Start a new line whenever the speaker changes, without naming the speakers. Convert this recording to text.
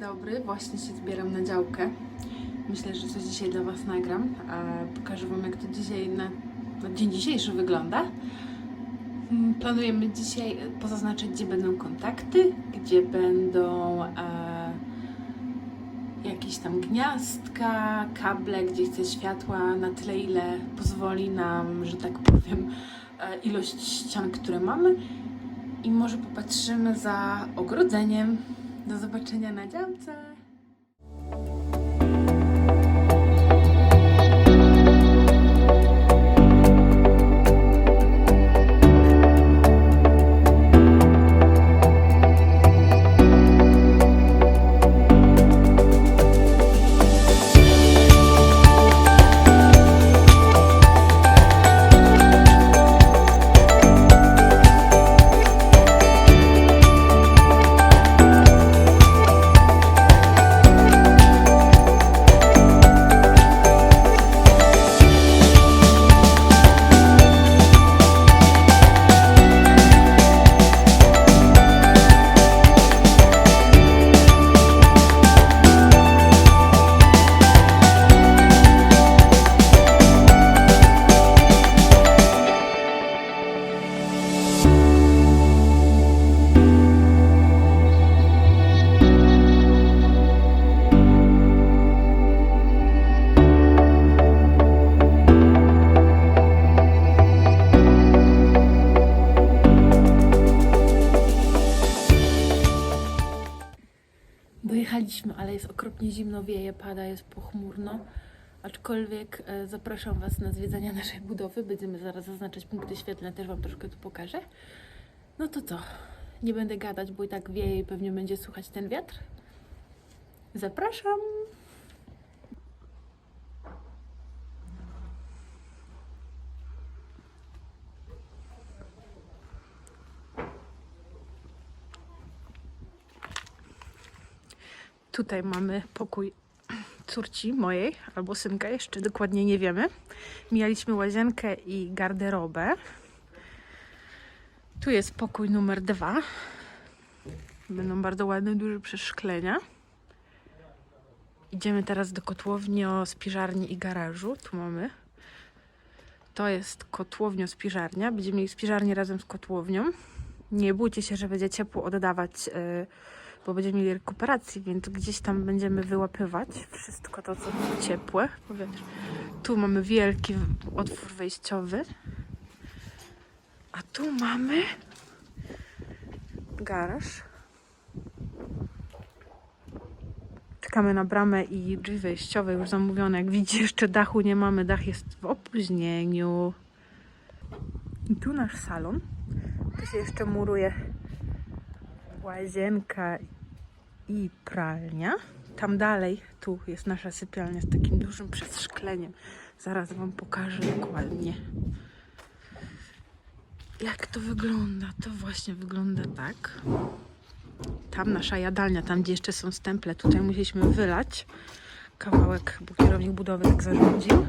Dobry, właśnie się zbieram na działkę. Myślę, że coś dzisiaj dla Was nagram. Pokażę Wam, jak to dzisiaj na, dzień dzisiejszy wygląda. Mm, Planujemy dzisiaj pozaznaczyć, gdzie będą kontakty, gdzie będą e, jakieś tam gniazdka, kable, gdzie chce światła na tyle, ile pozwoli nam, że tak powiem, e, ilość ścian, które mamy. I może popatrzymy za ogrodzeniem. Do zobaczenia na działce. Ale jest okropnie zimno, wieje, pada, jest pochmurno. Aczkolwiek e, zapraszam Was na zwiedzanie naszej budowy. Będziemy zaraz zaznaczać punkty świetlne, też Wam troszkę tu pokażę. No to co? Nie będę gadać, bo i tak wieje i pewnie będzie słuchać ten wiatr. Zapraszam! Tutaj mamy pokój córci mojej albo synka, jeszcze dokładnie nie wiemy. Mijaliśmy łazienkę i garderobę. Tu jest pokój numer dwa. Będą bardzo ładne, duże przeszklenia. Idziemy teraz do kotłownio, spiżarni i garażu. Tu mamy. To jest kotłownio, spiżarnia. Będziemy mieli spiżarnię razem z kotłownią. Nie bójcie się, że będzie ciepło oddawać, yy, bo będziemy mieli rekuperację, więc gdzieś tam będziemy wyłapywać wszystko to, co ciepłe. Tu mamy wielki otwór wejściowy. A tu mamy garaż. Czekamy na bramę i drzwi wejściowe już zamówione. Jak widzicie, jeszcze dachu nie mamy. Dach jest w opóźnieniu. I tu nasz salon. Tu się jeszcze muruje łazienka i pralnia. Tam dalej, tu jest nasza sypialnia z takim dużym przeszkleniem. Zaraz Wam pokażę dokładnie. Jak to wygląda? To właśnie wygląda tak. Tam nasza jadalnia, tam gdzie jeszcze są stemple. Tutaj musieliśmy wylać kawałek, bo kierownik budowy tak zarządził.